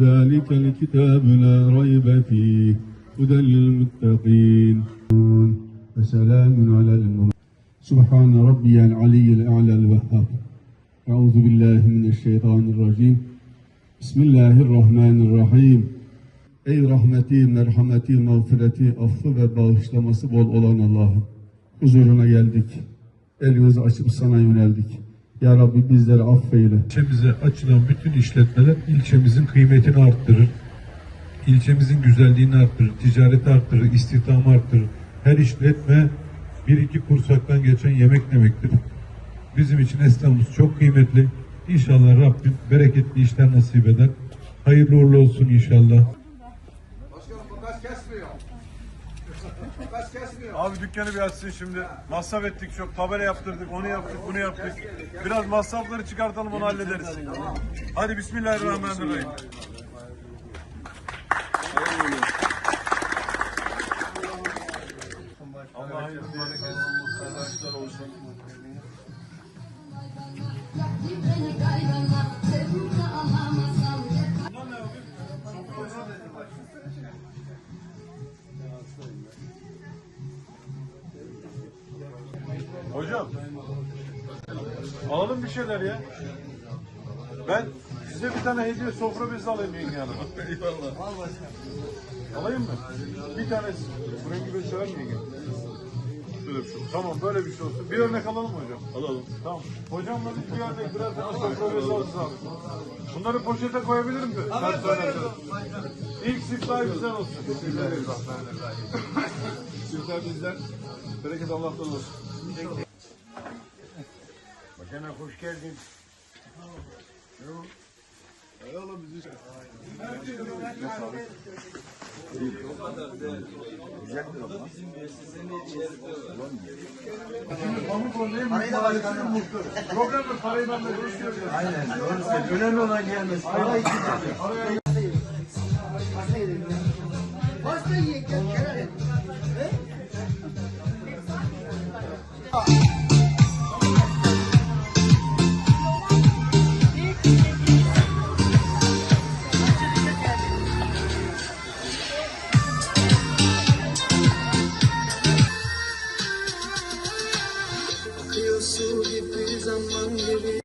ذلك الكتاب لا ريب فيه هدى للمتقين وسلام على المرسلين سبحان ربي العلي الأعلى الوهاب أعوذ بالله من الشيطان الرجيم بسم الله الرحمن الرحيم Ey rahmeti, merhameti, mağfireti, affı ve bağışlaması bol olan Allah'ım. Huzuruna geldik. Elimizi açıp sana yöneldik. Ya Rabbi bizleri affeyle. İlçemize açılan bütün işletmeler ilçemizin kıymetini arttırır. İlçemizin güzelliğini arttırır, ticareti arttırır, istihdamı arttırır. Her işletme bir iki kursaktan geçen yemek demektir. Bizim için esnafımız çok kıymetli. İnşallah Rabbim bereketli işler nasip eder. Hayırlı uğurlu olsun inşallah. Başkanım bu gaz kesmiyor. Gaz kesmiyor. Abi dükkanı bir açsın şimdi. Masraf ettik çok. Tabela yaptırdık, onu yaptık, bunu yaptık. Biraz masrafları çıkartalım onu hallederiz. Hadi Bismillahirrahmanirrahim. Hocam. Alalım bir şeyler ya. Ben size bir tane hediye sofra bezi alayım yenge hanıma. Eyvallah. Alayım mı? Bir tanesi. Bu rengi bezi sever mi yenge? Bir şey. Tamam böyle bir şey olsun. Bir örnek alalım mı hocam? Alalım. Tamam. Hocamla bir bir örnek birer tane sofra bezi alırız abi. Bunları poşete koyabilirim mi? Sen söylersen. İlk siftah güzel olsun. Bismillahirrahmanirrahim. Siftah bizden. Bereket Allah'tan olsun. Sana hoş geldin. Şimdi pamuk olayım. Parayı da başkanım mutlu. Programda parayı ben de görüşüyoruz. Aynen doğru söylüyorsun. Önemli olan gelmez. Para için. Parayı Pasta yiyecek. Kenar et. Ha? some monkey.